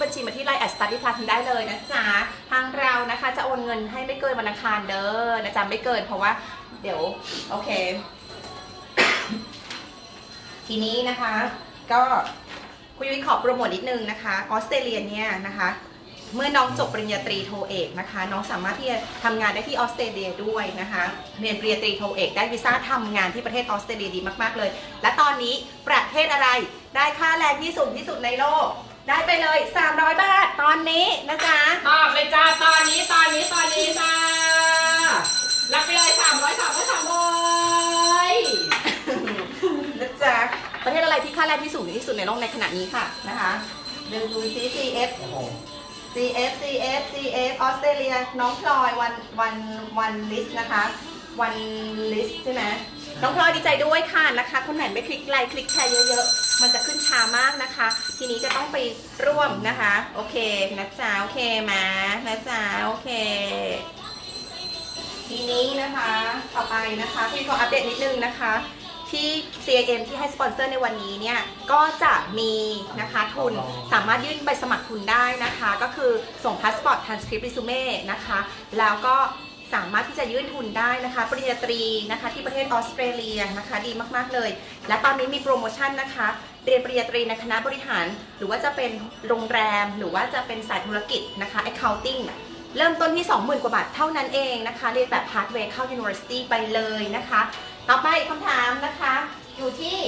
บัญชีมาที่ไลน์แอดสตาร์ทพลัสได้เลยนะจ๊ะ ทางเรานะคะจะโอนเงินให้ไม่เกินวันอังคารเด้อนะจ๊ะไม่เกินเพราะว่า เดี๋ยว โอเค ทีนี้นะคะ ก็คุณยุ้ยขอโปรโมทนิดนึงนะคะ ออสเตรเลียเนี่ยนะคะเมื่อน้องจบปริญญาตรีโทเอกนะคะ น้องสามารถที่จะทำงานได้ที่ออสเตรเลียด้วยนะคะ เรียนปริญญาตรีโทเอก ได้วีซ่าทำงานที่ประเทศออสเตรเลียดีมาก ๆ เลย และตอนนี้ประเทศอะไรได้ค่าแรงที่สูงที่สุดในโลก ได้ไปเลย 300 บาทตอนนี้นะจ๊ะตอบเลยจ้าตอนนี้ตอนนี้ตอนนี้จ้ารับไปเลยสามร้อยสามร้อยสามร้อยนะจ๊ะประเทศอะไรที่ค่าแรงที่สูงที่สุดในโลกในขณะนี้ค่ะนะคะเดินดูซิ CF CF CF CF ออสเตรเลียน้องพลอยวันวันวันลิสนะคะวันลิสใช่ไหม น้องพลอยดีใจด้วยค่ะนะคะ คนไหนไม่คลิกไลค์คลิกแชร์เยอะๆ มันจะขึ้นช้ามากนะคะ ทีนี้จะต้องไปร่วมนะคะ โอเคนะจ๊ะโอเคมานะจ๊ะโอเค ทีนี้นะคะ ต่อไปนะคะพี่ขออัปเดตนิดนึงนะคะที่ CIM ที่ให้สปอนเซอร์ในวันนี้เนี่ย ก็จะมีนะคะทุนสามารถยื่นใบสมัครทุนได้นะคะ ก็คือส่งพาสปอร์ตทันสคริปต์ r ิ s ูเม่นะคะ แล้วก็ สามารถที่จะยื่นทุนได้นะคะปริญญาตรีนะคะที่ประเทศออสเตรเลียนะคะดีมากๆเลย และตอนนี้มีโปรโมชั่นนะคะเรียนปริญญาตรีในคณะบริหาร หรือว่าจะเป็นโรงแรม หรือว่าจะเป็นสายธุรกิจนะคะ accounting เริ่มต้นที่ 20,000 กว่าบาทเท่านั้นเองนะคะ เรียนแบบ pathway เข้า university ไปเลยนะคะ ต่อไปคำถามนะคะ อยู่ที่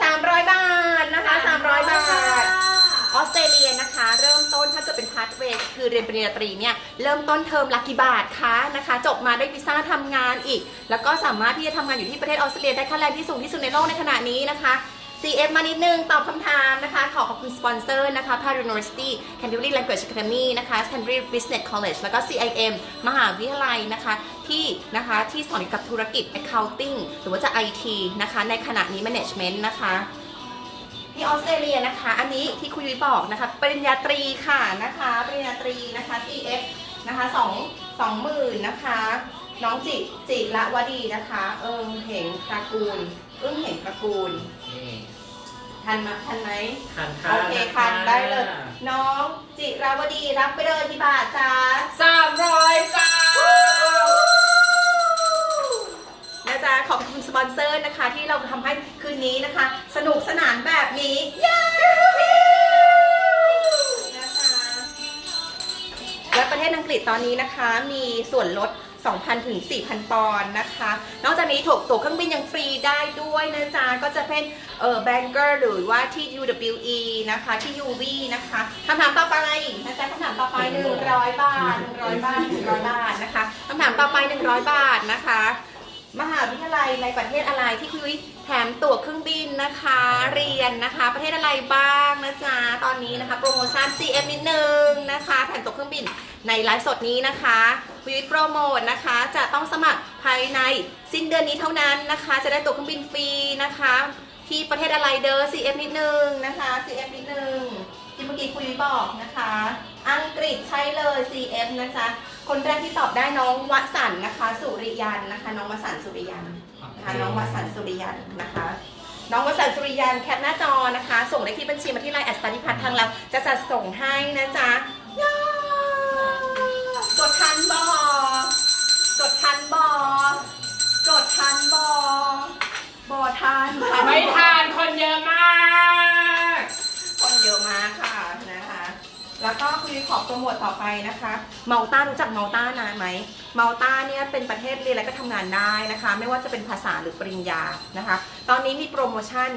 300 บาทนะคะ 300 บาท ออสเตรเลียนะคะ เริ่มต้นถ้าเกิดเป็น pathway คือเรียนปริญญาตรีเนี่ยเริ่มต้นเทอมละกี่บาทคะนะคะ จบมาได้วีซ่าทำงานอีก แล้วก็สามารถที่จะทำงานอยู่ที่ประเทศออสเตรเลียได้ค่าแรงที่สูงที่สุดในโลกในขณะนี้นะคะ CF มานิดนึง ตอบคำถามนะคะ ขอขอบคุณสปอนเซอร์นะคะ Paro University Canterbury Language Academy นะคะ Canterbury Business College แล้วก็ CIM มหาวิทยาลัยนะคะที่นะคะที่สอนเกี่ยวกับธุรกิจ accounting หรือว่าจะ IT นะคะ ในขณะนี้ management นะคะ ที่ออสเตรเลียนะคะ อันนี้ที่คุยยุ้ยบอกนะคะ ปริญญาตรีค่ะนะคะ ปริญญาตรีนะคะ CF นะคะสองสองหมื่นนะคะ น้องจิจิละวดีนะคะ เอิงเหงตระกูลอึ้งเหงตระกูลทันไหมทันไหมทันค่ะโอเคทันได้เลย น้องจิราวดีรับไปเลยที่บาทจ้าสามร้อยจ้า ขอบคุณสปอนเซอร์นะคะ ที่เราทำให้คืนนี้นะคะ สนุกสนานแบบนี้เย้นะคะและประเทศอังกฤษตอนนี้นะคะ มีส่วนลด 2,000 ถึง 4,000 ปอนด์นะคะ นอกจากนี้ถูกตั๋วเครื่องบินยังฟรีได้ด้วยนะจ๊ะ ก็จะเป็นเออแบงเกอร์หรือว่าที่ UWE นะคะ ที่ UV นะคะคำถามต่อไปนะจ๊ะคำถามต่อไป 100 บาท 100 บาท 100 บาทนะคะคำถามต่อไป 100 บาทนะคะ มหาวิทยาลัยในประเทศอะไรที่คุยแถมตั๋วเครื่องบินนะคะ เรียนนะคะ ประเทศอะไรบ้างนะจ๊ะตอนนี้นะคะโปรโมชั่น CF นิดนึงนะคะ แถมตั๋วเครื่องบินในไลฟ์สดนี้นะคะคุยโปรโมทนะคะ จะต้องสมัครภายในสิ้นเดือนนี้เท่านั้นนะคะ จะได้ตั๋วเครื่องบินฟรีนะคะ ที่ประเทศอะไรเด้อ CF นิดนึงนะคะ CF นิดนึงที่เมื่อกี้คุยบอกนะคะ อังกฤษใช่เลย CF นะจ๊ะ คนแรกที่ตอบได้น้องวสันต์นะคะ สุริยันนะคะ น้องวสันต์สุริยันนะคะน้องวสันต์สุริยันนะคะ น้องวสันต์สุริยันแคปหน้าจอนะคะ ส่งได้ที่บัญชีมาที่ไลน์แอดสตาร์ดิพัททางเราจะจัดส่งให้นะจ๊ะย่ากดทันบอกดทันบอกดทันบบอทันค่ะไม่ทานคนเยอะมาก คนเยอะมากค่ะนะคะ แล้วก็คุยขอโปรโมทต่อไปนะคะเมาต้ารู้จักเมาต้านานไหมเมาต้าเนี่ยเป็นประเทศเรียนและก็ทำงานได้นะคะ ไม่ว่าจะเป็นภาษาหรือปริญญานะคะ ตอนนี้มีโปรโมชั่น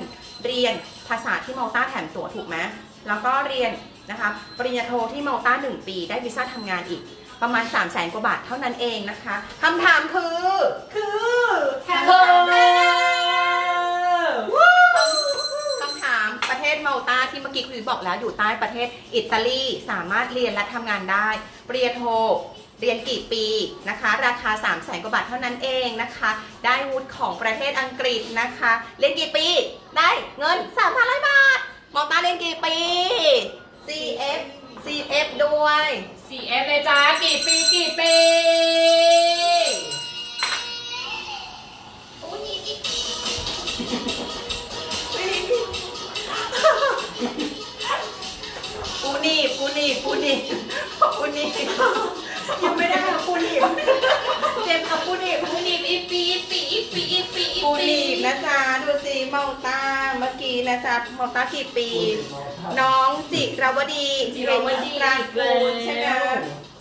เรียนภาษาที่เมาต้าแถมตั๋วถูกไหมแล้วก็เรียนนะคะปริญญาโทที่เมาต้า1 ปี ได้วีซ่าทำงานอีกประมาณ 3 0 0แสนกว่าบาทเท่านั้นเองนะคะคำถามคือ คือแถม เธอ คำถามประ เทศเมาตาที่เมื่อกี้คุยบอกแล้วอยู่ใต้ประเทศอิตาลีสามารถเรียนและทำงานได้ปริญญาโทเรียนกี่ปีนะคะ ราคา 3 0 0แสนกว่าบาทเท่านั้นเองนะคะ ได้วุฒิของประเทศอังกฤษนะคะ เรียนกี่ปี ได้เงิน3,000บาทเมาตาเรียนกี่ปี CF CF ด้วย CF เลยจ้ากี่ปีกี่ปีกู ปูนีบปูนีบปูนีบยังไม่ได้ค่ะปูหนีบเจ็บกับปูหนีบปูนีบอีปีอีปีอีปีอีปีอีปูปีนีบนะจ๊ะดูสิเมาตาเมื่อกี้นะจ๊ะเมาตากี่ปี น้องจิรวดีจิรวดีรักกูลใช่ไหม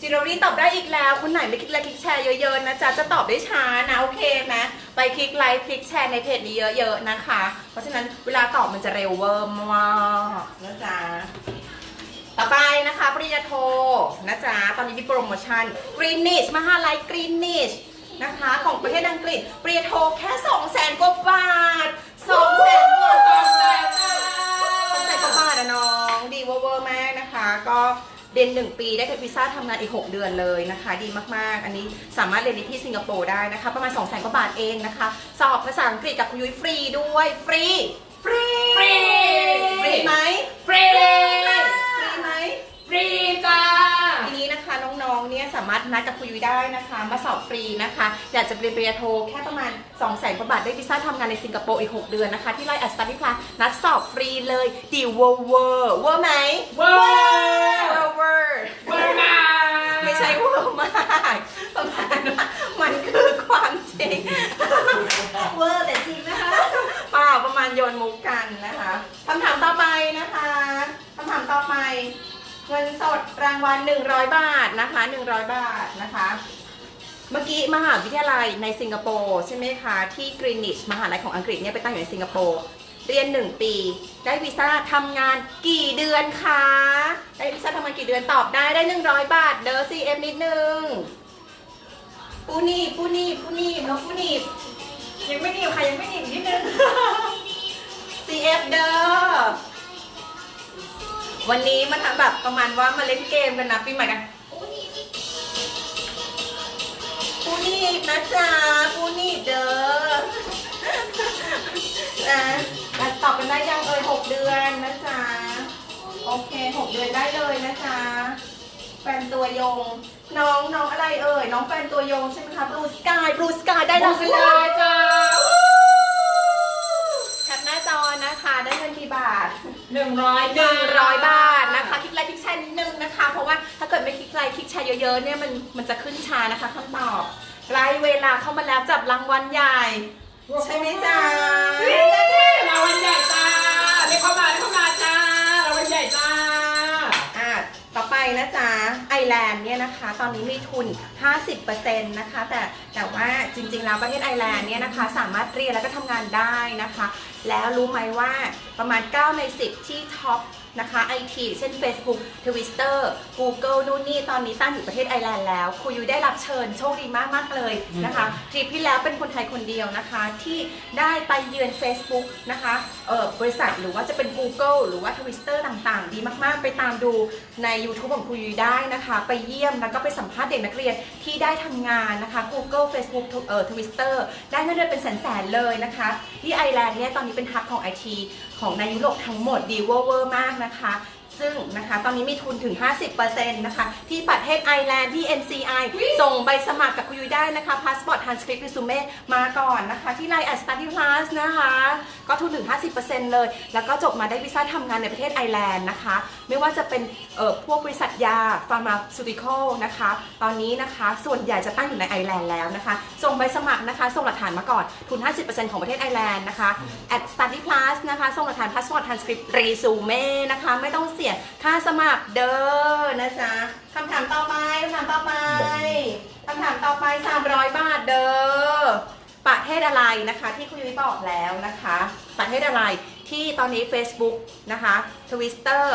จิรวดีตอบได้อีกแล้วคุณไหนไม่คลิกไลค์คลิกแชร์เยอะๆนะจ๊ะจะตอบได้ช้านะโอเคไหมไปคลิกไลค์คลิกแชร์ในเพจนี้เยอะๆนะคะ เพราะฉะนั้นเวลาตอบมันจะเร็วเวอร์มากนะจ๊ะ ต่อไปนะคะปริญญาโทนะจ๊ะตอนนี้มีโปรโมชั่น Greenwich มหาลัย Greenwich นะคะของประเทศอังกฤษปริญญาโทแค่2 0 0 0 0 0กว่าบาท2 0 0 0 0 0กว่าบาท2 0 0 0 0กว่าบาทอะน้องดีเวอร์เวอร์มากนะคะ ก็เรียน1 ปีได้กับวีซ่าทำงานอีก 6 เดือนเลยนะคะ ดีมากๆ อันนี้สามารถเรียนได้ที่สิงคโปร์ได้นะคะ ประมาณ2 0 0 0 0 0กว่าบาทเองนะคะ สอบภาษาอังกฤษกับคุณยุ้ยฟรีด้วย ฟรี ฟรี ฟรีฟรีไหมฟรีฟ รีไหมฟรีจ้า ทีนี้นะคะน้องๆ เนี่ยสามารถนัดกับคุยยุ้ยได้นะคะ มาสอบฟรีนะคะ อยากจะเรียนปริญญาโทแค่ประมาณ2 0 0 0 0 0กว่าบาทได้วีซ่าทำงานในสิงคโปร์อีก 6 เดือนนะคะ ที่ไลน์แอสตาร์ทพลานัดสอบฟรีเลยดีเวอร์เวอร์เวอร์ไหมเวอร์เวอร์เวอร์เวอร์มากไม่ใช่เวอร์มากประมาณว่ามันคือความจริงเวอร์แต่จริงนะคะเปล่าประมาณโยนมุกกันนะคะคำถามต่อไปนะคะคำถามต่อไป เงินสดรางวัล100 บาทนะคะ 100 บาทนะคะ เมื่อกี้มหาวิทยาลัยในสิงคโปร์ใช่ไหมคะ ที่กรีนิชมหาลัยของอังกฤษเนี่ยไปตั้งอยู่ในสิงคโปร์เรียน 1 ปี ได้วีซ่าทำงานกี่เดือนคะได้วีซ่าทำงานกี่เดือนตอบได้ได้ 100 บาทเดอร์ซีเอฟนิดนึงปูนีปูนีปูนีน้องปูนียังไม่หนีบค่ะยังไม่หนีบนิดนึง CF เด้อ วันนี้มาทำแบบประมาณว่ามาเล่นเกมกันนะปีใหม่กันปูนีบนะจ๊ะปูนีบเด้อนะแล้วตอบกันได้ยังเอ่ยหกเดือนนะจ๊ะโอเคหกเดือนได้เลยนะจ๊ะแฟนตัวยง น้องน้องอะไรเอ่ยน้องแฟนตัวยงใช่ไหมคะ Blue Sky Blue Sky ได้ได้แล้รัวบไปไปเลเลยยจ้าแคปหน้าจอนะคะได้เงินกี่บาท หนึ่งร้อยหนึ่งร้อยบาทนะคะคลิกไลค์คลิกแชร์นิดนึงนะคะ เพราะว่าถ้าเกิดไม่คลิกไลค์คลิกแชร์เยอะๆเนี่ยมันมันจะขึ้นช้านะคะคำตอบใกล้เวลาเข้ามาแล้วจับรางวัลใหญ่ ใช่ไหมจ๊ะรางวัลใหญ่จ้าเรียกเข้ามาเรียกเข้ามาจ้ารางวัลใหญ่จ้าอะ ต่อไปนะจ๊ะไอแลนด์เนี่ยนะคะ ตอนนี้มีทุน 50%นะคะ แต่แต่ว่าจริงๆแล้วประเทศไอแลนด์เนี่ยนะคะ สามารถเรียนแล้วก็ทำงานได้นะคะ แล้วรู้ไหมว่าประมาณ 9 ใน 10 ที่ท็อป นะคะ IT เช่น Facebook Twitter Google นู่นนี่ ตอนนี้ตั้งอยู่ประเทศไอร์แลนด์แล้วครูยุ้ยได้รับเชิญโชคดีมากมากๆเลยนะคะทริปที่แล้วเป็นคนไทยคนเดียวนะคะ ที่ได้ไปเยือน Facebook นะคะเอ่อบริษัทหรือว่าจะเป็น Google หรือว่า Twitter ต่างๆ ดีมากๆ ไปตามดูใน YouTube ของครูยุ้ยได้นะคะ ไปเยี่ยมแล้วก็ไปสัมภาษณ์เด็กนักเรียนที่ได้ทำงานนะคะ Google Facebook เอ่อ Twitter ได้เงินเดือนเป็นแสนๆเลยนะคะ ที่ไอร์แลนด์เนี่ยตอนนี้เป็นทับของ IT ของในยุโรปทั้งหมดดีเวอร์เวอร์มากนะคะ ซึ่งนะคะตอนนี้มีทุนถึง 50%นะคะ ที่ประเทศไอร์แลนด์ที่ NCI ส่งใบสมัครกับคุณยุ้ยได้นะคะพาสปอร์ตทันสคริปต์รีสูเม่มาก่อนนะคะ ที่ไลน์แอดสตาร์ y พลัสนะคะ ก็ทุนถึง 50%เลย แล้วก็จบมาได้วีซ่าทำงานในประเทศไอร์แลนด์นะคะ ไม่ว่าจะเป็นเอ่อพวกบริษัทยาฟาร์มาซูติคอลนะคะ ตอนนี้นะคะส่วนใหญ่จะตั้งอยู่ในไอร์แลนด์แล้วนะคะ ส่งใบสมัครนะคะ ส่งหลักฐานมาก่อนทุน 50%ของประเทศไอร์แลนด์นะคะ at study plus นะคะส่งหลักฐานพาสปอร์ตทันสคริปต์รีสูเม่นะคะไม่ต้องเสียค่าสมัครเด้อนะจ๊ะคำถามต่อไปคำถามต่อไปคำถามต่อไป300 บาทเด้อประเทศอะไรนะคะที่คุณยุ้ยบอกแล้วนะคะประเทศอะไรที่ตอนนี้ Facebook นะคะ Twitter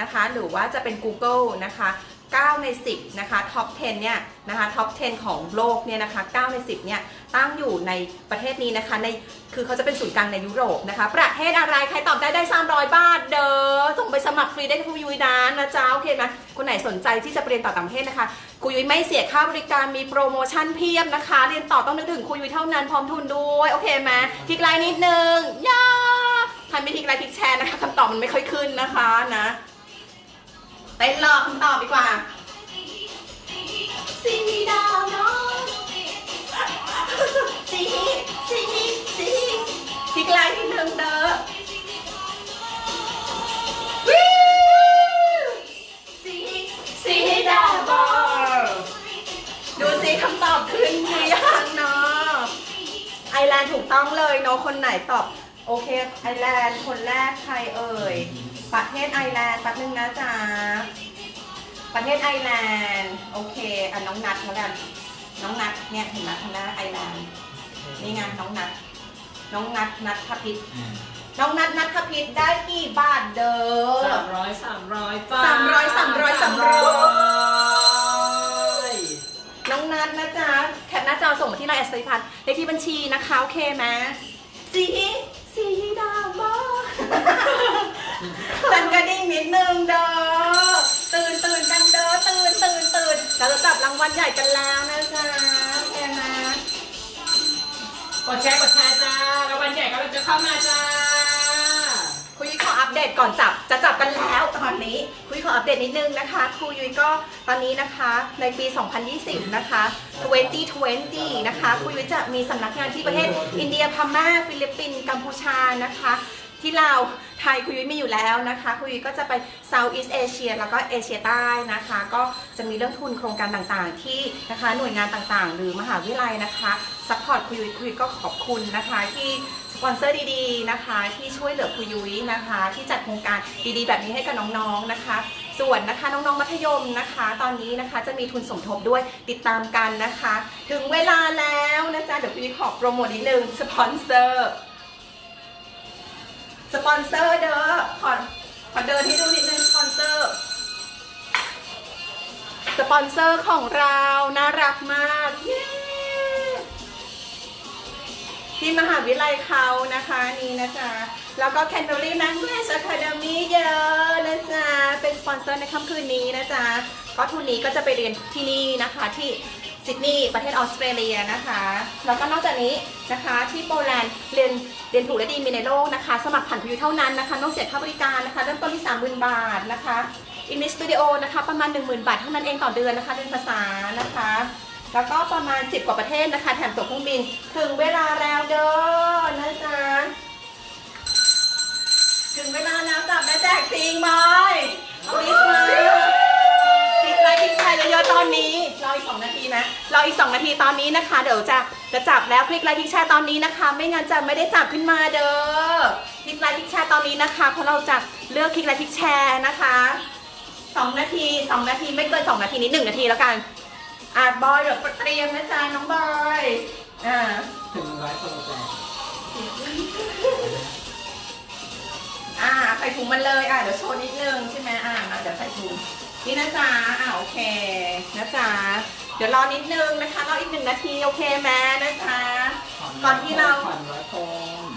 นะคะหรือว่าจะเป็น Google นะคะ 9 ใน 10 นะคะท็อป 10 เนี่ยนะคะท็อป 10 ของโลกเนี่ยนะคะ 9 ใน 10 เนี่ยตั้งอยู่ในประเทศนี้นะคะในคือเขาจะเป็นศูนย์กลางในยุโรปนะคะ ประเทศอะไรใครตอบได้ได้ 300 บาทเด้อส่งไปสมัครฟรีได้ครูยุ้ยนะนะจ๊ะโอเคไหมคนไหนสนใจที่จะเรียนต่อต่างประเทศนะคะครูยุ้ยไม่เสียค่าบริการมีโปรโมชั่นเพียบนะคะ เรียนต่อต้องนึกถึงครูยุ้ยเท่านั้นพร้อมทุนด้วยโอเคไหมคลิกไลน์นิดนึงย่าใครไม่คลิกไลน์คลิกแชร์นะคะคำตอบมันไม่ค่อยขึ้นนะคะนะ เต้นรอคำตอบดีกว่าสีดาวน้องสีสีสีทีกลที่หนึ่งเด้อสีดาวบอลดูสิคำตอบขึ้นหรือยังเนาะไอแลนด์ถูกต้องเลยเนาะคนไหนตอบ โอเค ไอแลนด์คนแรกใครเอ่ย ประเทศไอร์แลนด์แป๊บนึงนะจ๊ะประเทศไอร์แลนด์โอเคอะน้องนัดแล้วกันน้องนัดเนี่ยเห็นไหมคนหน้าไอร์แลนด์นี่ไงน้องนัดน้องนัดนัดทพิษน้องนัดนัดทพิษได้กี่บาทเด้อสามร้อยสามร้อยจ้าสามร้อยสามร้อยสามร้อยยน้องนัดนะจ๊ะแคปหน้าจอส่งมาที่ไลน์แอสซิพันเลขที่บัญชีนะคะโอเคไหมสีสีดำบ้า จันกระดิ่งนิดนึงเด้อตื่นตื่นกันเด้อตื่นตื่นตื่นเราจะจับรางวัลใหญ่กันแล้วนะจ๊ะโอเคนะกดแชร์กดแชร์จ้ารางวัลใหญ่กำลังจะเข้ามาจ้าคุยขออัปเดตก่อนจับจะจับกันแล้วตอนนี้คุยขออัปเดตนิดนึงนะคะครูยุ้ยก็ตอนนี้นะคะในปี 2020 นะคะ 2020 นะคะครูยุ้ยจะมีสำนักงานที่ประเทศอินเดียพม่าฟิลิปปินส์กัมพูชานะคะ ที่ลาวไทยคุยมีอยู่แล้วนะคะคุยก็จะไป Southeast Asia แล้วก็เอเชียใต้นะคะ ก็จะมีเรื่องทุนโครงการต่างๆ ที่นะคะหน่วยงานต่างๆ หรือมหาวิทยาลัยนะคะซัพพอร์ตคุยคุยก็ขอบคุณนะคะที่สปอนเซอร์ดีๆนะคะที่ช่วยเหลือคุยยุ้ยนะคะ ที่จัดโครงการดีๆ แบบนี้ให้กับน้องๆนะคะ ส่วนนะคะน้องๆมัธยมนะคะ ตอนนี้นะคะจะมีทุนสมทบด้วยติดตามกันนะคะ ถึงเวลาแล้วนะจ๊ะเดี๋ยวคุยขอโปรโมทนิดนึงสปอนเซอร์ สปอนเซอร์เด้อขอขอเดินให้ดูนิดนึงสปอนเซอร์ สปอนเซอร์ของเราน่ารักมากเย้ที่มหาวิทยาลัยเขานะคะนี่นะจ๊ะแล้วก็ Canterbury Language Academy เยอะนะจ๊ะเป็นสปอนเซอร์ในค่ำคืนนี้นะจ๊ะก็ทุนนี้ก็จะไปเรียนที่นี่นะคะที่ ซิดนีย์ประเทศออสเตรเลียนะคะ แล้วก็นอกจากนี้นะคะที่โปแลนด์เรียนเรียนถูกและดีมีในโลกนะคะ สมัครผ่านพิวเท่านั้นนะคะต้องเสียค่าบริการนะคะ เริ่มต้นที่ 30,000 บาทนะคะอิน i ิสตูดิโอนะคะประมาณ 10,000 บาทเท่านั้นเองต่อเดือนนะคะเรียนภาษานะคะ แล้วก็ประมาณ 10 กว่าประเทศนะคะ แถมตั๋วเครื่องบินถึงเวลาแล้วเด้อนะจ๊ะ ออีก 2 นาทีตอนนี้นะคะ เดี๋ยวจะจะจับแล้วคลิกไลค์คลิกแชร์ตอนนี้นะคะ ไม่งั้นจะไม่ได้จับขึ้นมาเด้อคลิกไลค์คลิกแชร์ตอนนี้นะคะเพราะเราจะเลือกคลิกไลค์คลิกแชร์นะคะ2นาที2นาทีไม่เกิน2นาทีนี้1นาทีแล้วกันอะบอยเดี๋ยวเตรียมนะจ๊ะน้องบอยอ่าถึงร้อยคนแจกอ่าใส่ถุงมันเลยอะเดี๋ยวโชว์นิดนึงใช่ไหมอ่ามาเดี๋ยวใส่ถุงนี่นะจ๊ะอ่าโอเคนะจ๊ะ เดี๋ยวรอนิดนึงนะคะรออีกหนึ่งนาทีโอเคไหมนะจ๊ะก่อนที่เรา ผ่อนร้อยคน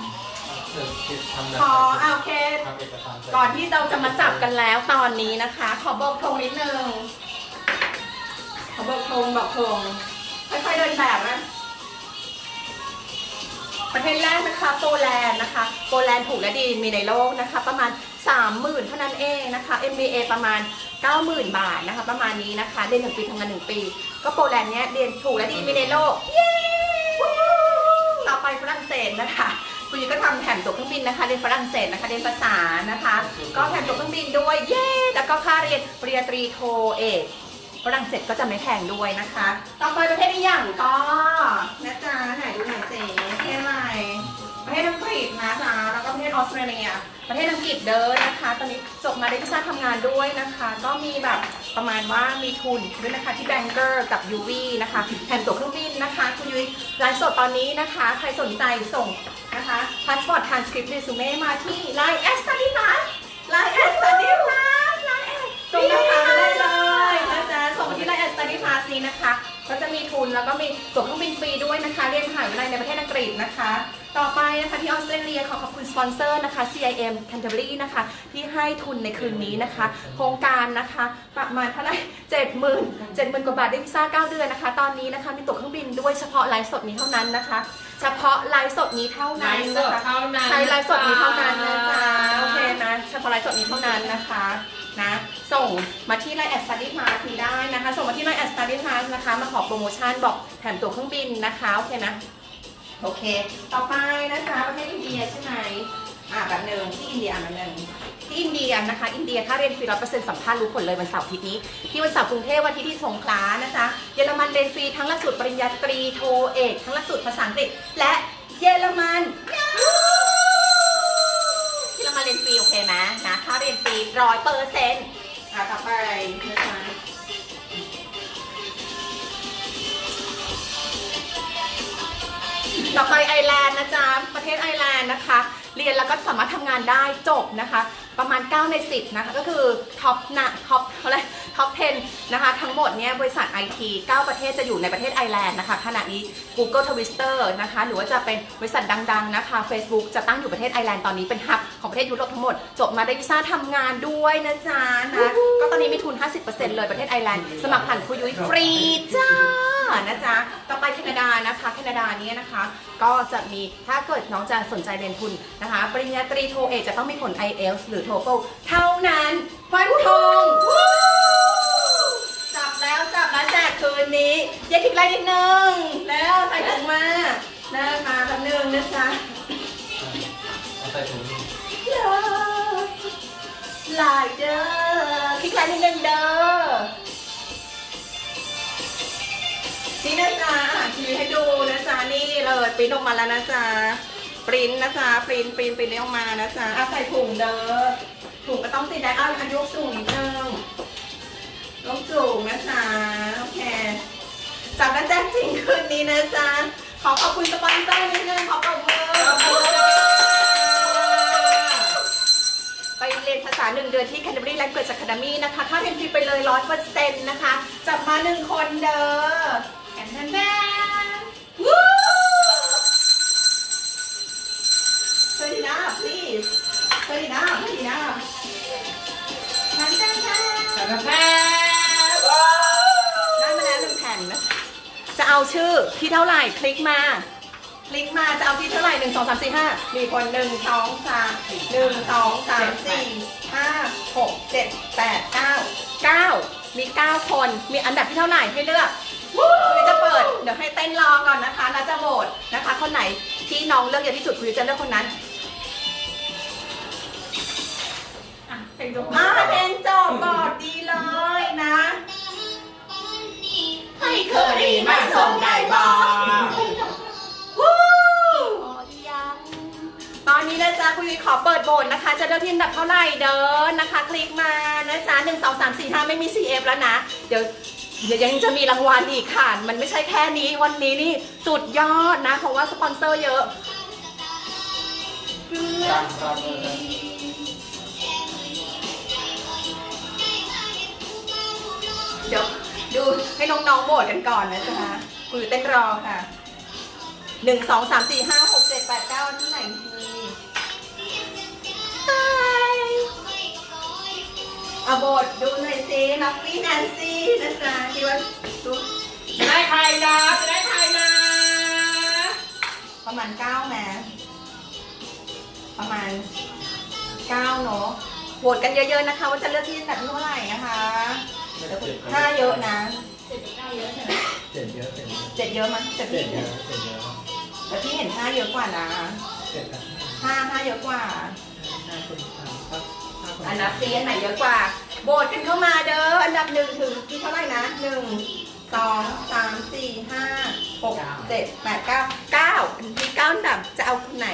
ขออ่าโอเคก่อนที่เราจะมาจับกันแล้วตอนนี้นะคะ ขอบอกธงนิดนึงขอบอกธงบอกธงค่อยๆเดินแบบนะ ประเทศแรกนะคะโปแลนด์นะคะ โปแลนด์ถูกและดีมีในโลกนะคะ ประมาณ 30,000 เท่านั้นเองนะคะ MBA ประมาณ 90,000 บาทนะคะ ประมาณนี้นะคะเรียนหนึ่งปีทำงานหนึ่งปี ก็โปแลนด์เนี้ยเรียนถูกและดีมีในโลกเย้ต่อไปฝรั่งเศสนะคะคุณยุก็ทำแถมตัวเครื่องบินนะคะเรียนฝรั่งเศสนะคะเรียนภาษานะคะ ก็แถมตัวเครื่องบินด้วยเย้แล้วก็ค่าเรียนปริญญาตรีโทเอกฝรั่งเศสก็จะไม่แพงด้วยนะคะ ต่อไปประเทศอีกอย่างก็นะจ๊ะไหนดูหน่อยสิประเทศอะไรประเทศอังกฤษนะจ๊ะแล้วก็ประเทศออสเตรเลีย ประเทศอังกฤษเด้อนะคะ ตอนนี้จบมาได้วีซ่าทำงานด้วยนะคะ ก็มีแบบประมาณว่ามีทุนด้วยนะคะที่แบงเกอร์กับยูวีนะคะแถมตั๋วเครื่องบินนะคะ คุณยุ้ยไลฟ์สดตอนนี้นะคะ ใครสนใจส่งนะคะพาสปอร์ตทานสคริปต์เรซูเม่มาที่ไลน์แอสตันดี้พาสไลน์แอสตันดี้พาสไลน์แอสส่งนะคะได้เลยนะจ๊ะส่งมาที่ไลน์แอสตันดี้พาสนี้นะคะ ก็จะมีทุนแล้วก็มีตั๋วเครื่องบินฟรีด้วยนะคะ เรียนมหาวิทยาลัยในประเทศอังกฤษนะคะต่อไปนะคะที่ออสเตรเลียขอขอบคุณสปอนเซอร์นะคะ CIM Canterbury นะคะ ที่ให้ทุนในคืนนี้นะคะ โครงการนะคะประมาณเท่าไหร่เจ็ดหมื่นเจ็ดหมื่นกว่าบาทได้วีซ่าเก้าเดือนนะคะ ตอนนี้นะคะมีตั๋วเครื่องบินด้วยเฉพาะไลฟ์สดนี้เท่านั้นนะคะ เฉพาะไลฟ์สดนี้เท่าไลนั้นฟ์สนะดคะเท่านั้นใช้ไลฟ์สดนี้เท่านั้นนะจ๊ะโอเคนะเฉพาะไลฟ์สดนี้เท่านั้นนะคะนะส่งมาที่ไลน์แอดสตาร์ดี้พาสได้นะคะ ส่งมาที่ไลน์แอดสตาร์ดี้พาสนะคะ มาขอโปรโมชั่นบอกแถมตั๋วเครื่องบินนะคะ โอเคนะ โอเค ต่อไปนะคะประเทศอินเดียใช่ไหมอ่าแบบหนึ่งที่อินเดียแบบหนึ่งที่อินเดียนะคะ อินเดียถ้าเรียนฟรีร้อยเปอร์เซ็นต์สัมภาษณ์รู้ผลเลยวันเสาร์อาทิตย์นี้ ที่วันเสาร์กรุงเทพวันอาทิตย์ที่สงขลานะจ๊ะเยอรมันเรียนฟรีทั้งหลักสูตรปริญญาตรีโทเอก ทั้งหลักสูตรภาษาอังกฤษ และเยอรมันที่เรามาเรียนฟรีโอเคไหมนะค่าเรียนฟรีร้อยเปอร์เซ็นต์อะต่อไปนะคะ ต่อไปไอร์แลนด์นะจ๊ะ ประเทศไอร์แลนด์นะคะ เรียนแล้วก็สามารถทำงานได้จบนะคะ ประมาณ 9 ใน 10 นะคะ ก็คือท็อปนะท็อปอะไรท็อป 10 นะคะ ทั้งหมดเนี่ยบริษัท IT 9 ประเทศจะอยู่ในประเทศไอร์แลนด์นะคะ ขณะนี้ Google Twitter นะคะ หรือว่าจะเป็นบริษัทดังๆนะคะ Facebook จะตั้งอยู่ประเทศไอร์แลนด์ตอนนี้เป็นฮับของประเทศยุโรปทั้งหมด จบมาได้วีซ่าทำงานด้วยนะจ๊ะนะก็ตอนนี้มีทุน 50%เลยประเทศไอร์แลนด์สมัครผ่านคุยยุ้ยฟรีจ้า นะจ๊ะ ต่อไปแคนาดานะคะ แคนาดาเนี้นะคะ ก็จะมีถ้าเกิดน้องจะสนใจเรียนทุนนะคะ ปริญญาตรีโทเอกจะต้องมีผล IELTS หรือ TOEFL เท่านั้นฟันธงจับแล้วจับแล้วแจกคืนนี้เย้คิดไรนิดนึง แล้วใส่ถุงมานะคะแป๊บนึงนะจ๊ะเอาใส่ถุงลายเด้อคลิกไลน์นิดนึงเด้อ นี่นะจ๊ะอ่านทีให้ดูนะจ๊ะนี่เลยปริ้นออกมาแล้วนะจ๊ะปริ้นนะจ๊ะปริ้นปริ้นปริ้นออกมานะจ๊ะอะใส่ถุงเด้อถุงก็ต้องสีแดงเอาอันยกสูงนิดนึงยกสูงนะจ๊ะโอเคจับกันแจ้งจริงคืนนี้นะจ๊ะขอขอบคุณสปอนเซอร์นิดนึงขอปรบมือไปเรียนภาษาหนึ่งเดือนที่ Canterbury Language Academy นะคะ ค่าเรียนฟรีไปเลยร้อยเปอร์เซ็นต์นะคะ จับมาหนึ่งคนเด้อ แอนแอนแอนวู้ Turn it up please Turn it up Turn it up แทนแทนแทนแต่แพ้ได้มาแล้วหนึ่งแผ่นนะจะเอาชื่อที่เท่าไหร่คลิกมา คลิกมาจะเอาที่เท่าไหร่หนึ่งสองสามสี่ห้ามีคนหนึ่งสองสามหนึ่งสองสามสี่ห้าหกเจ็ดแปดเก้าเก้ามีเก้าคนมีอันดับที่เท่าไหร่ให้เลือก คุณจะเปิดเดี๋ยวให้เต้นรอก่อนนะคะแล้วจะโหวตนะคะ คนไหนที่น้องเลือกเยอะที่สุดคุณจะเลือกคนนั้นอะเพลงจบมาเพลงจบก่อนดีเลยนะให้เคยดีมาส่งได้บ้างวู้ตอนนี้นะจ๊ะคุณยุ้ยขอเปิดโบนนะคะ จะเลือกที่อันดับเท่าไหร่เดินนะคะ คลิกมานะจ๊ะหนึ่งสองสามสี่ห้าไม่มี CF แล้วนะ เดี๋ยว เดี๋ยวยังจะมีรางวัลอีกค่ะ มันไม่ใช่แค่นี้ วันนี้นี่สุดยอดนะ เพราะว่าสปอนเซอร์เยอะเดี๋ยวดูให้น้องๆโบดกันก่อนนะจ๊ะคุยเต้นรอค่ะหนึ่งสองสามสี่ห้าหกเจ็ดแปดเก้าที่ไหนมี เอาบดดูหน่อยสิลัฟฟี่แนนซี่นะจ๊ะคิดว่าดูจะได้ใครนะจะได้ใครนะ ประมาณเก้าแมประมาณเก้าเนาะโหวตกันเยอะๆนะคะ ว่าจะเลือกที่อันดับที่เท่าไหร่นะคะไม่ได้าเยอะนะเจ็ดเก้าเยอะใช่ไหมเจ็ดเยอะเจ็ดเยอะมั้ยเจ็ดเยอะเจ็ดเยอะแต่พี่เห็นห้าเยอะกว่านะห้าห้าเยอะกว่า อันดับสี่อันไหนเยอะกว่า โบดกันเข้ามาเด้อ อันดับหนึ่งถึงที่เท่าไหร่นะหนึ่งสองสามสี่ห้าหกเจ็ดแปดเก้าเก้าอันที่เก้าอันดับจะเอาคนไหน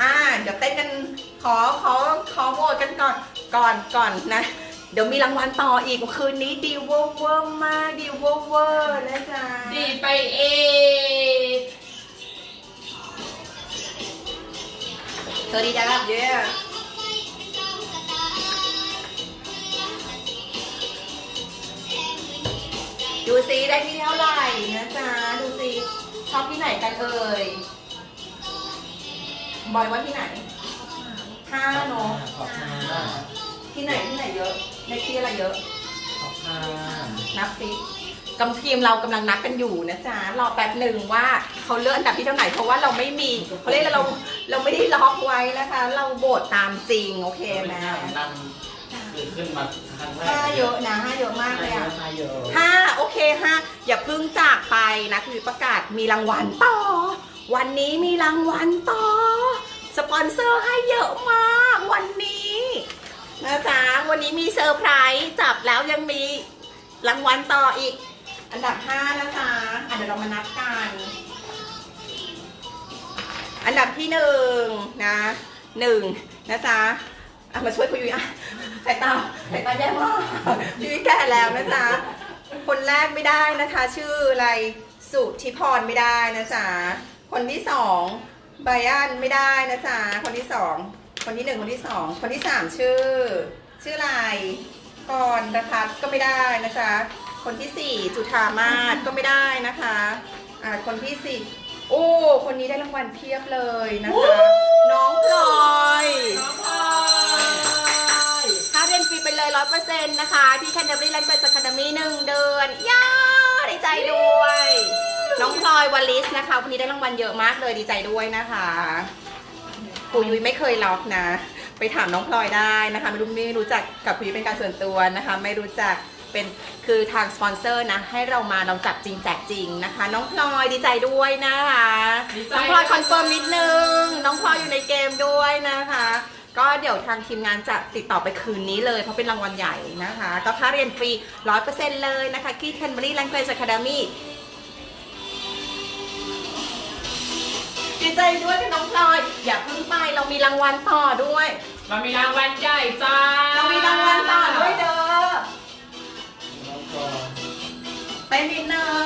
อ่า เดี๋ยวเต้นกันขอขอขอโหวตกันก่อนก่อนก่อนนะ เดี๋ยวมีรางวัลต่ออีกคืนนี้ดีเวอร์เวอร์มากดีเวอร์เวอร์นะจ๊ะดีไปเอง สวัสดีจ้าเย้ดูซิได้ที่เท่าไหร่นะจ๊ะ ดูซิชอบที่ไหนกันเอ่ย บอยว่าที่ไหนห้าเนาะขอบห้าที่ไหนที่ไหนเยอะในที่อะไรเยอะ ขอบห้านับซิ กำทีมเรากำลังนับกันอยู่นะจ๊ะรอแป๊บหนึ่งว่าเขาเลือกอันดับที่เท่าไหร่เพราะว่าเราไม่มีเขาเรียกอะไรเราเราไม่ได้ล็อกไว้นะคะ เราโบทตามจริงโอเคไหมนำคือขึ้นมาครั้งแรกห้าเยอะนะห้าเยอะมากเลยอะห้าเยอะห้าโอเคห้าอย่าเพิ่งจากไปนะคือประกาศมีรางวัลต่อ วันนี้มีรางวัลต่อ สปอนเซอร์ให้เยอะมากวันนี้นะจ๊ะวันนี้มีเซอร์ไพรส์จับแล้วยังมีรางวัลต่ออีก อันดับ5นะคะอะเดี๋ยวเรามานับกัน อันดับที่หนึ่งนะหนึ่งนะจ๊ะอะมาช่วยคุยยุ้ยอะสายตาสายตาแย่มากยุ้ยแก่แล้วนะจ๊ะคนแรกไม่ได้นะคะ ชื่ออะไรสุธิพรไม่ได้นะจ๊ะคนที่สองไบอันไม่ได้นะจ๊ะคนที่สองคนที่หนึ่งคนที่สองคนที่สามชื่อ ชื่ออะไรกรณพัฒน์ก็ไม่ได้นะจ๊ะ คนที่สี่จุธามาศก็ไม่ได้นะคะอ่าคนที่สี่โอ้คนนี้ได้รางวัลเพียบเลยนะคะ น้องพลอยน้องพลอยค่าเรียนฟรีไปเลยร้อยเปอร์เซ็นต์นะคะ ที่ Canterbury Language Academy หนึ่งเดือนย่าดีใจด้วย น้องพลอยวลิสนะคะวันนี้ได้รางวัลเยอะมากเลยดีใจด้วยนะคะปูยุ้ยไม่เคยล็อกนะ ไปถามน้องพลอยได้นะคะ ไม่รู้ไม่รู้จักกับปูยุ้ยเป็นการส่วนตัวนะคะ ไม่รู้จัก เป็นคือทางสปอนเซอร์นะ ให้เรามาเราจับจริงแจกจริงนะคะ น้องพลอยดีใจด้วยนะคะ ดีใจ น้องพลอยคอนเฟิร์มนิดนึง น้องพลอยอยู่ในเกมด้วยนะคะ ก็เดี๋ยวทางทีมงานจะติดต่อไปคืนนี้เลยเพราะเป็นรางวัลใหญ่นะคะ ก็ค่าเรียนฟรี 100%เลยนะคะที่ Canterbury Language Academy ดีใจด้วยกับน้องพลอย อย่าเพิ่งไปเรามีรางวัลต่อด้วย เรามีรางวัลใหญ่จ้าเรามีรางวัลต่อด้วยเด้อแล้วก็ เต้นนิดนึง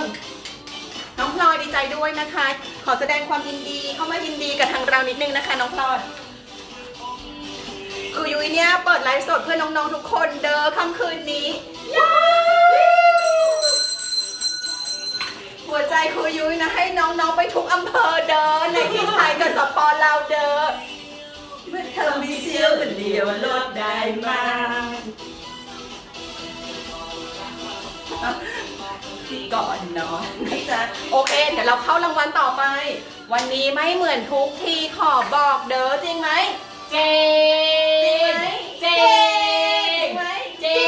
น้องพลอยดีใจด้วยนะคะ ขอแสดงความยินดีเข้ามายินดีกับทางเรานิดนึงนะคะ น้องพลอยคือยุ้ยเนี่ยเปิดไลฟ์สดเพื่อน้องๆทุกคนเด้อค่ำคืนนี้หัวใจคุยยุ้ยนะให้น้องๆไปทุกอำเภอเด้อในที่ไทยกับสปอลาวเด้อเมื่อเธอมีเสียวคนเดียวลดได้มาก ก่อนนอนนะจ๊ะโอเค เดี๋ยวเราเข้ารางวัลต่อไป วันนี้ไม่เหมือนทุกทีขอบอกเด้อจริงไหมเจงจงไหมจริ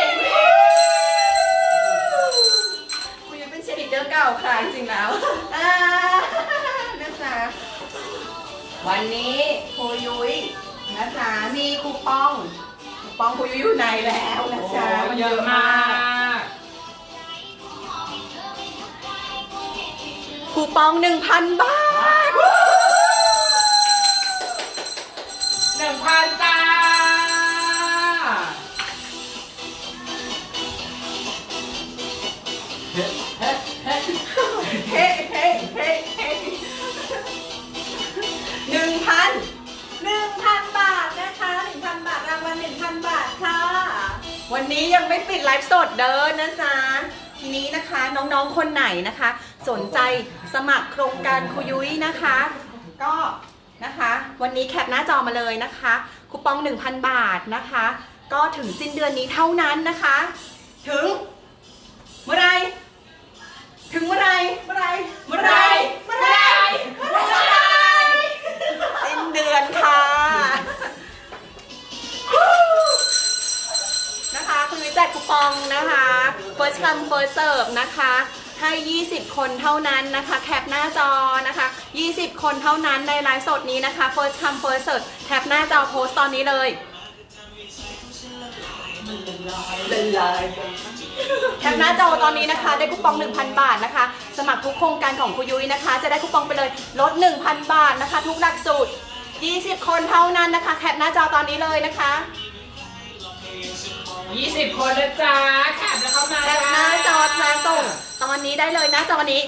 งคุณยังเป็นเชยร์ลิดเดอร์เก่าค่ะจริงแล้วอ่านะจ๊ะวันนี้ครูยุ้ยนะจ๊ะมีคูปองคูปองครูยุ้ยอยู่ในแล้วนะจ๊ะเยอะมาก คูปอง1,000บาทหนึ่งพันจ้าเฮ้เฮ้เฮ้เฮ้หนึ่งพันหนึ่งพันบาทนะคะหนึ่งพันบาทรางวัลหนึ่งพันบาทค่ะ วันนี้ยังไม่ปิดไลฟ์สดเด้อนะจ๊ะทีนี้นะคะน้องๆคนไหนนะคะ สนใจ สมัครโครงการคุยุ้ยนะคะ ก็นะคะ วันนี้แคปหน้าจอมาเลยนะคะ คูปอง 1,000 บาทนะคะ ก็ถึงสิ้นเดือนนี้เท่านั้นนะคะ ถึงเมื่อไรถึงเมื่อไรเมื่อไรเมื่อไรเมื่อไรเมื่อไรสิ้นเดือนค่ะ นะคะคุณวิจัดคูปองนะคะ first come first serve นะคะ ให้ 20 คนเท่านั้นนะคะ แคปหน้าจอนะคะ 20 คนเท่านั้นในไลฟ์สดนี้นะคะ first come first serve แคปหน้าจอโพสต์ตอนนี้เลยแคปหน้าจอตอนนี้นะคะ ได้คูปอง 1,000 บาทนะคะ สมัครทุกโครงการของคุยุ้ยนะคะ จะได้คูปองไปเลยลด 1,000 บาทนะคะ ทุกหลักสูตร 20 คนเท่านั้นนะคะ แคปหน้าจอตอนนี้เลยนะคะ ยี่สิบคนนะจ้าแคปแล้วเข้ามาแคปหน้าจอมาส่งตอนนี้ได้เลยนะจอนี้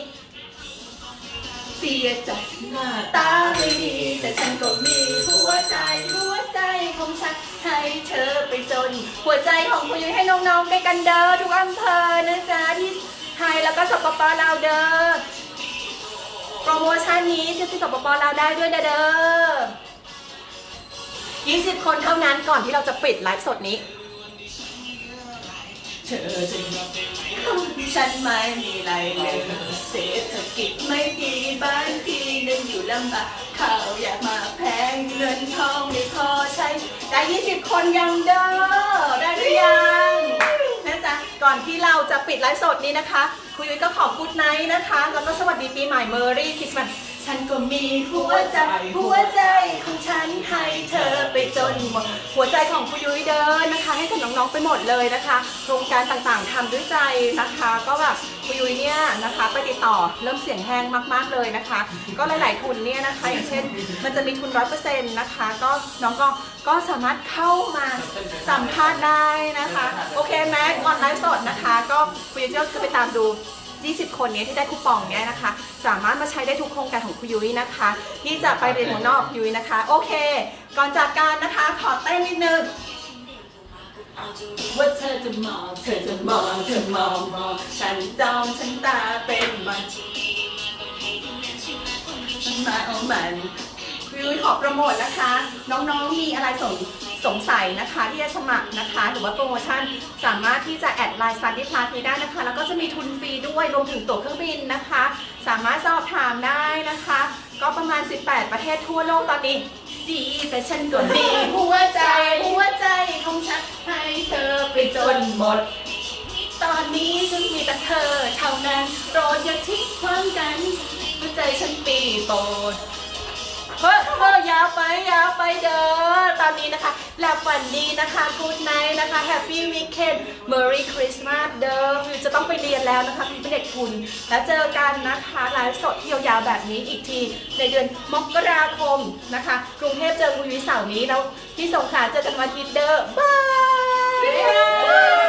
เสียใจหน้าตาไม่ดี แต่ฉันก็มีหัวใจหัวใจของฉันให้เธอไปจน หัวใจของคุณยุ้ยให้น้องๆได้กันเด้อทุกอำเภอนะจ๊ะที่ไทยแล้วก็สปปลาวเด้อโปรโมชั่นนี้ที่สปปลาวได้ด้วยเด้อ20 คนเท่านั้นก่อนที่เราจะปิดไลฟ์สดนี้ เธอจะฉันไม่มีอะไรเลยเศรษฐกิจไม่ดีบ้านพี่นึงอยู่ลำบากข้าวอยากมาแพงเงินทองไม่พอใช้ได้20คนยังเด้อได้หรือยังนะจ๊ะก่อนที่เราจะปิดไลฟ์สดนี้นะคะคุยยุ้ยก็ขอบกุดไนท์นะคะ แล้วก็สวัสดีปีใหม่เมอรี่คริสต์มาสฉันก็มีหัวใจหัวใจ ฉันให้เธอไปจนหมดหัวใจของคุณยุ้ยเดินนะคะ ให้กับน้องๆไปหมดเลยนะคะโครงการต่างๆทำด้วยใจนะคะ ก็แบบคุณยุ้ยเนี่ยนะคะไปติดต่อเริ่มเสียงแห้งมากๆเลยนะคะ ก็หลายๆทุนเนี่ยนะคะ อย่างเช่น มันจะมีทุนร้อยเปอร์เซ็นต์นะคะ ก็น้องก็ก็สามารถเข้ามาสัมภาษณ์ได้นะคะ โอเคแม็กออนไลน์สดนะคะ ก็คุณยุ้ยจะไปตามดู 20 คนเนี้ยที่ได้คูปองเนี้ยนะคะ สามารถมาใช้ได้ทุกโครงการของคุณยุ้ยนะคะ ที่จะไปเรียนเมืองนอกยุ้ยนะคะ โอเค ก่อนจากการนะคะขอเต้นนิดนึงว่าเธอจะมองเธอจะมองเธอมองมองฉันจ้องฉันตาเป็นมันมันมาเอามันคุยุ้ยขอโปรโมทนะคะ น้องๆมีอะไรส่ง สงสัยนะคะที่จะสมัครนะคะ หรือว่าโปรโมชั่นสามารถที่จะแอดไลน์ซันดี้พลาสนี้ได้นะคะ แล้วก็จะมีทุนฟรีด้วยรวมถึงตั๋วเครื่องบินนะคะ สามารถสอบถามได้นะคะ ก็ประมาณ 18 ประเทศทั่วโลกตอนนี้ ดีแต่ฉันก็มีหัวใจหัวใจของฉันให้เธอไปจนหมด ตอนนี้ฉันมีแต่เธอเท่านั้นโปรดอย่าทิ้งขว้างกันหัวใจฉันปีโปรด เฮ้ยเฮ้ยยาวไปยาวไปเด้อตอนนี้นะคะหลับฝันดีนะคะ Good night นะคะ Happy Weekend Merry Christmas เด้อวิวจะต้องไปเรียนแล้วนะคะพี่เป็นเด็กทุน แล้วเจอกันนะคะไลฟ์สดที่ยาวๆแบบนี้อีกที ในเดือนมกราคมนะคะ กรุงเทพเจอกุยวิเสาร์นี้แล้วที่สงขลาเจอกันวันอาทิตย์เด้อบาย